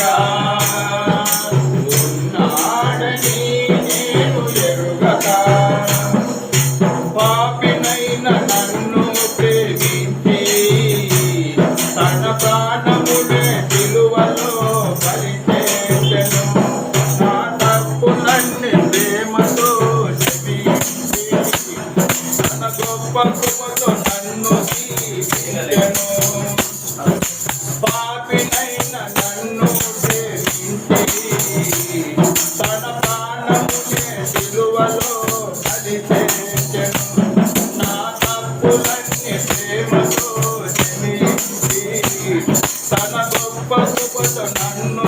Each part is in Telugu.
Ram. తన గొప్ప కృపతో నన్ను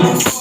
Yes.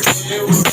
Deus.